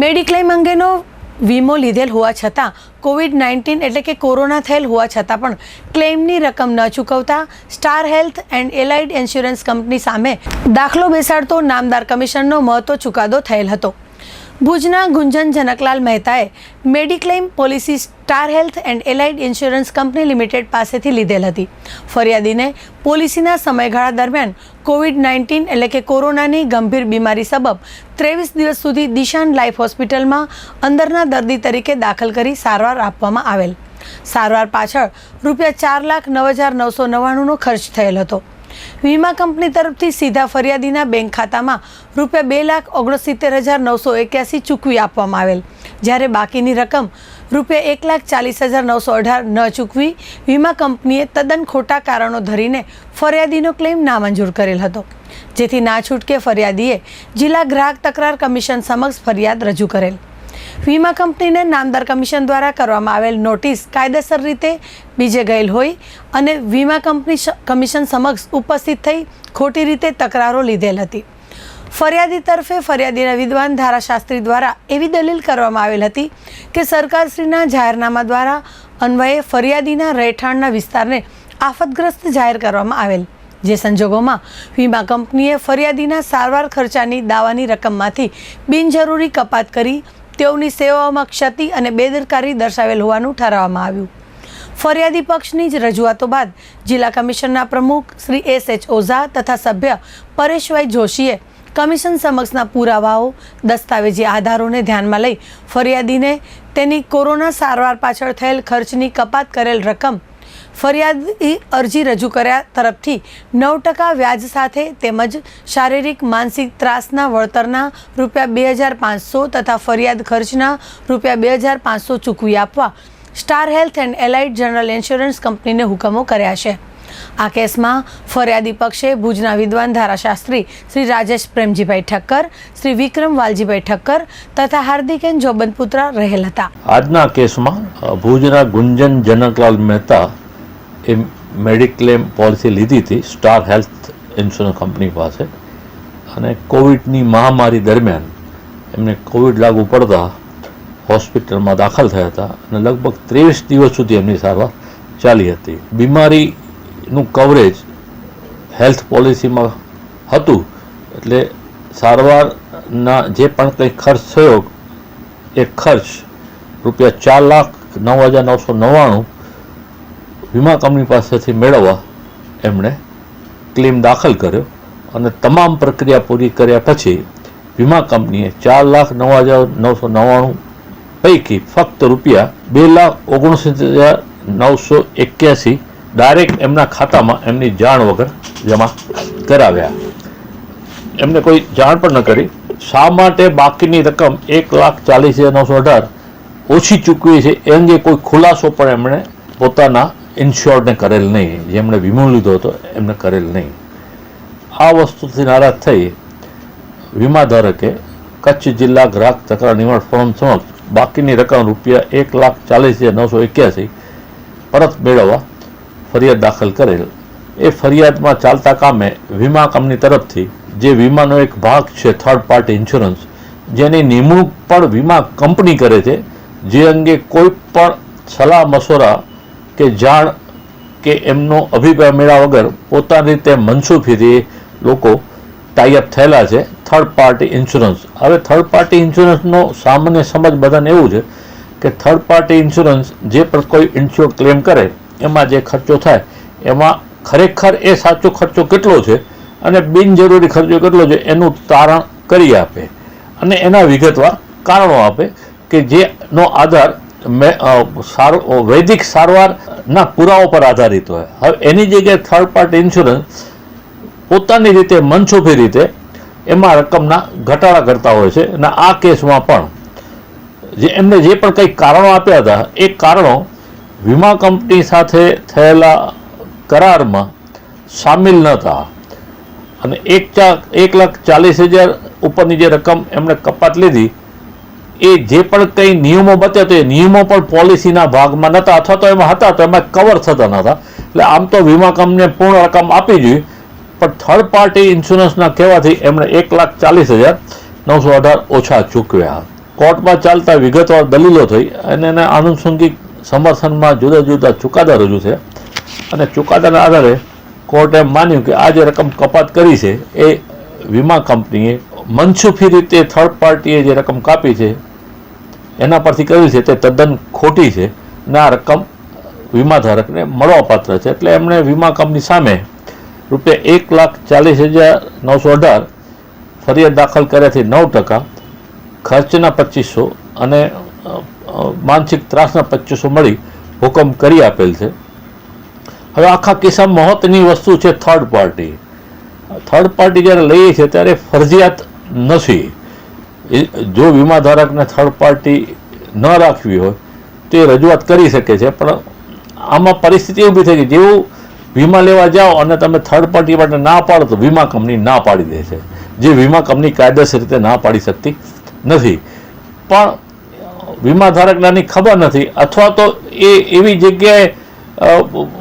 Mediclaim અંગેનો વીમો લીધેલ હોવા છતાં કોવિડ નાઇન્ટીન એટલે કે કોરોના થયેલ હોવા છતાં પણ ક્લેમની રકમ ન ચૂકવતા Star Health and Allied Insurance Company સામે દાખલો બેસાડતો નામદાર કમિશનનો મહત્વ ચુકાદો થયેલ હતો. ભુજના ગુંજન જનકલાલ મહેતાએ mediclaim policy Star Health and Allied Insurance Company Limited પાસેથી લીધેલ હતી. ફરિયાદીને પોલિસીના સમયગાળા દરમિયાન કોવિડ નાઇન્ટીન એટલે કે કોરોનાની ગંભીર બીમારી સબબ ત્રેવીસ દિવસ સુધી દિશાન લાઈફ હોસ્પિટલમાં અંદરના દર્દી તરીકે દાખલ કરી સારવાર આપવામાં આવેલ. સારવાર પાછળ રૂપિયા ચાર લાખ નવ હજાર નવસો નવ્વાણુંનો ખર્ચ થયેલ હતો. વીમા કંપની તરફથી સીધા ફરિયાદીના બેંક ખાતામાં રૂપિયા બે લાખ ઓગણસિત્તેર હજાર નવસો એક્યાસી ચૂકવી આપવામાં આવેલ. જ્યારે બાકીની રકમ રૂપિયા એક લાખ ચાલીસ હજાર નવસો અઢાર ન ચૂકવી વીમા કંપનીએ તદ્દન ખોટા કારણો ધરીને ફરિયાદીનો ક્લેમ નામંજૂર કરેલ હતો. જેથી ના છૂટકે ફરિયાદીએ જિલ્લા ગ્રાહક તકરાર કમિશન સમક્ષ ફરિયાદ રજૂ કરેલ. વીમા કંપનીને નામદાર કમિશન દ્વારા કરવામાં આવેલ નોટિસ કાયદેસર રીતે બીજે ગયેલ હોય અને વીમા કંપની કમિશન સમક્ષ ઉપસ્થિત થઈ ખોટી રીતે તકરારો લીધેલ હતી. ફરિયાદી તરફે ફરિયાદીના વિદ્વાન ધારાશાસ્ત્રી દ્વારા એવી દલીલ કરવામાં આવેલ હતી કે સરકારશ્રીના જાહેરનામા દ્વારા અન્વયે ફરિયાદીના રહેઠાણના વિસ્તારને આફતગ્રસ્ત જાહેર કરવામાં આવેલ, જે સંજોગોમાં વીમા કંપનીએ ફરિયાદીના સારવાર ખર્ચાની દાવાની રકમમાંથી બિનજરૂરી કપાત કરી તેઓની સેવાઓમાં ક્ષતિ અને બેદરકારી દર્શાવેલ હોવાનું ઠરાવવામાં આવ્યું. ફરિયાદી પક્ષની જ રજૂઆતો બાદ જિલ્લા કમિશનના પ્રમુખ શ્રી એસ એચ ઓઝા તથા સભ્ય પરેશભાઈ જોશીએ કમિશન સમક્ષના પુરાવાઓ, દસ્તાવેજી આધારોને ધ્યાનમાં લઈ ફરિયાદીને તેની કોરોના સારવાર પાછળ થયેલ ખર્ચની કપાત કરેલ રકમ ફરિયાદી અરજી રજૂ કર્યા તરફથી નવ ટકા વ્યાજ સાથે તેમજ શારીરિક માનસિક ત્રાસના વળતરના રૂપિયા બે હજાર પાંચસો તથા ફરિયાદ ખર્ચના રૂપિયા બે હજાર પાંચસો ચૂકવી આપવા Star Health and Allied General Insurance કંપનીને હુકમો કર્યા છે. આ કેસમાં ફરિયાદી પક્ષે ભુજના વિદ્વાન ધારાશાસ્ત્રી શ્રી રાજેશ પ્રેમજીભાઈ ઠક્કર, શ્રી વિક્રમ વાલજીભાઈ ઠક્કર તથા હાર્દિકેન જોબનપુત્રા રહેલ હતા. આજના કેસમાં ભુજના ગુંજન જનકલાલ મહેતા એ મેડિક્લેમ પોલિસી લીધી હતી સ્ટાર હેલ્થ ઇન્સ્યોરન્સ કંપની પાસે. અને કોવિડની મહામારી દરમિયાન એમને કોવિડ લાગુ પડતા હોસ્પિટલમાં દાખલ થયા હતા અને લગભગ ત્રેવીસ દિવસ સુધી એમની સારવાર ચાલી હતી. બીમારીનું કવરેજ હેલ્થ પોલિસીમાં હતું એટલે સારવારના જે પણ કંઈ ખર્ચ થયો, એ ખર્ચ રૂપિયા ચાર લાખ નવ હજાર નવસો નવ્વાણું વીમા કંપની પાસેથી મેળવવા એમણે ક્લેમ દાખલ કર્યો અને તમામ પ્રક્રિયા પૂરી કર્યા પછી વીમા કંપનીએ ચાર લાખ નવ હજાર નવસો નવ્વાણું પૈકી ફક્ત રૂપિયા બે લાખ ઓગણસિત્તેર હજાર નવસો એક્યાસી ડાયરેક્ટ એમના ખાતામાં એમની જાણ વગર જમા કરાવ્યા. એમને કોઈ જાણ પણ ન કરી. શા માટે બાકીની રકમ એક લાખ ચાલીસ હજાર નવસો અઢાર ઓછી ચૂકવી છે એ અંગે કોઈ ખુલાસો પણ એમણે પોતાના ઇન્શ્યોર્ડને કરેલ નહીં. જેમણે વીમો લીધો હતો, એમને કરેલ નહીં. આ વસ્તુથી નારાજ થઈ વીમા ધારકે કચ્છ જિલ્લા ગ્રાહક તકરાર નિવારણ ફોરમ સમક્ષ બાકીની રકમ રૂપિયા એક લાખ ચાલીસ હજાર નવસો એક્યાસી પરત મેળવવા ફરિયાદ દાખલ કરેલ. એ ફરિયાદમાં ચાલતા કામે વીમા કંપની તરફથી, જે વીમાનો એક ભાગ છે થર્ડ પાર્ટી ઇન્સ્યોરન્સ જેની નિમણૂક પણ વીમા કંપની કરે છે, જે અંગે કોઈ પણ સલાહ મશવરા કે જાણ કે એમનો અભિપ્રાય મેળવ્યા વગર પોતાની રીતે મનસુખીથી લોકો ટાઈઅપ થયેલા છે. થર્ડ પાર્ટી ઇન્સ્યોરન્સ હવે થર્ડ પાર્ટી ઇન્સ્યોરન્સનો સામાન્ય સમજ બધાને એવું છે કે થર્ડ પાર્ટી ઇન્સ્યોરન્સ જે પણ કોઈ ઇન્સ્યોર ક્લેમ કરે, એમાં જે ખર્ચો થાય, એમાં ખરેખર એ સાચો ખર્ચો કેટલો છે અને બિનજરૂરી ખર્ચો કેટલો છે એનું તારણ કરી આપે અને એના વિગતવાર કારણો આપે કે જેનો આધાર મે- સારો વૈદિક વૈદિક સારવારના પુરાવા પર આધારિત હોય. હવે એની જગ્યાએ થર્ડ પાર્ટી ઇન્સ્યોરન્સ પોતાની રીતે મનસુખી રીતે એમાં રકમના ઘટાડા કરતા હોય છે અને આ કેસમાં પણ જે એમને જે પણ કંઈક કારણો આપ્યા હતા, એ કારણો વીમા કંપની સાથે થયેલા કરારમાં સામેલ ન હતા અને એક ચા એક લાખ ચાલીસ હજાર ઉપરની જે રકમ એમણે કપાત લીધી એ જે પણ કંઈ નિયમો બત્યા તો એ નિયમો પણ પોલિસીના ભાગમાં નહોતા અથવા તો એમાં હતા તો એમાં કવર થતા નહોતા એટલે આમ તો વીમા કંપનીએ પૂર્ણ રકમ આપી જોઈએ પણ થર્ડ પાર્ટી ઇન્સ્યોરન્સના કહેવાથી એમણે એક લાખ ચાલીસ હજાર નવસો અઢાર ઓછા ચૂકવ્યા. કોર્ટમાં ચાલતા વિગતવાર દલીલો થઈ અને એના આનુષંગિક સમર્થનમાં જુદા જુદા ચુકાદા રજૂ થયા. અને ચુકાદાના આધારે કોર્ટે માન્યું કે આ જે રકમ કપાત કરી છે, એ વીમા કંપનીએ મનસુફી રીતે થર્ડ પાર્ટીએ જે રકમ કાપી છે એના પરથી કરી છે તે તદ્દન ખોટી છે અને આ રકમ વીમાધારકને મળવાપાત્ર છે. એટલે એમણે વીમા કંપની સામે રૂપિયા એક લાખ ચાલીસ હજાર નવસો અઢાર ફરિયાદ દાખલ કર્યાથી નવ ટકા, ખર્ચના પચીસો અને માનસિક ત્રાસના પચીસો મળી હુકમ કરી આપેલ છે. હવે આખા કિસ્સામાં મહત્વની વસ્તુ છે થર્ડ પાર્ટી થર્ડ પાર્ટી જ્યારે લઈએ છીએ ત્યારે ફરજિયાત નથી. એ જો વીમાધારકને થર્ડ પાર્ટી ન રાખવી હોય, તો રજૂઆત કરી શકે છે, પણ આમાં પરિસ્થિતિ ઊભી થઈ ગઈ. જેવું વીમા લેવા જાઓ અને તમે થર્ડ પાર્ટી માટે ના પાડો, તો વીમા કંપની ના પાડી દે છે. જે વીમા કંપની કાયદેસર રીતે ના પાડી શકતી નથી. પણ વીમા ધારકનાની ખબર નથી, અથવા તો એ એવી જગ્યાએ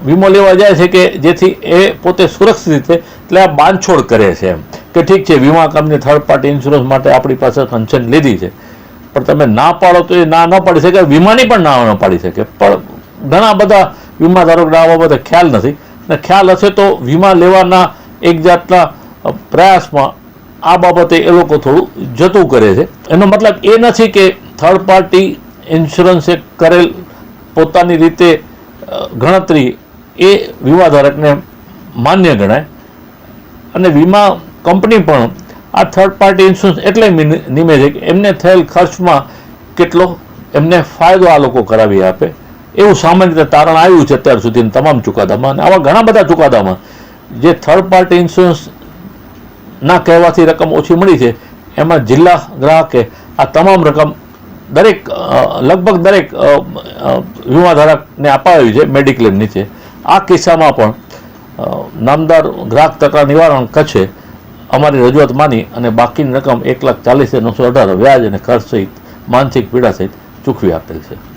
વીમો લેવા જાય છે કે જેથી એ પોતે સુરક્ષિત રીતે, એટલે આ બાંધછોડ કરે છે એમ. કે ઠીક છે, વીમા કંપની થર્ડ પાર્ટી ઇન્સ્યોરન્સ માટે આપણી પાસે કન્સન્ટ લીધી છે. પણ તમે ના પાડો તો એ ના ન પાડી શકે, વીમાની પણ ના ન પાડી શકે. પણ ઘણા બધા વીમાધારકોને આ બાબતે ખ્યાલ નથી. અને ખ્યાલ હશે તો વીમા લેવાના એક જાતના પ્રયાસમાં આ બાબતે એ લોકો થોડું જતું કરે છે. એનો મતલબ એ નથી કે થર્ડ પાર્ટી ઇન્સ્યોરન્સે કરેલ પોતાની રીતે ગણતરી એ વીમાધારકને માન્ય ગણાય. અને વીમા કંપની પણ આ થર્ડ પાર્ટી ઇન્સ્યોરન્સ એટલે નિમે છે કે એમને થયેલ ખર્ચમાં કેટલો, એમને ફાયદો આ લોકો કરાવી આપે. એવું સામાન્ય રીતે તારણ આવ્યું છે અત્યાર સુધી તમામ ચુકાદામાં. અને આવા ઘણા બધા ચુકાદામાં જે થર્ડ પાર્ટી ઇન્સ્યોરન્સ ના કહેવાથી રકમ ઓછી મળી છે, એમાં જિલ્લા ગ્રાહકે આ તમામ રકમ દરેક લગભગ દરેક વીમા ધારકને વીમાધારકને અપાવી છે મેડિક્લેમ નીચે આ કિસ્સામાં પણ નામદાર ગ્રાહક તકરાર નિવારણ કચ્છે અમારી રજૂઆત માની અને બાકીની રકમ એક લાખ ચાલીસ હજાર નવસો અઢાર વ્યાજ અને ખર્ચ સહિત, માનસિક પીડા સહિત ચૂકવી આપેલ છે.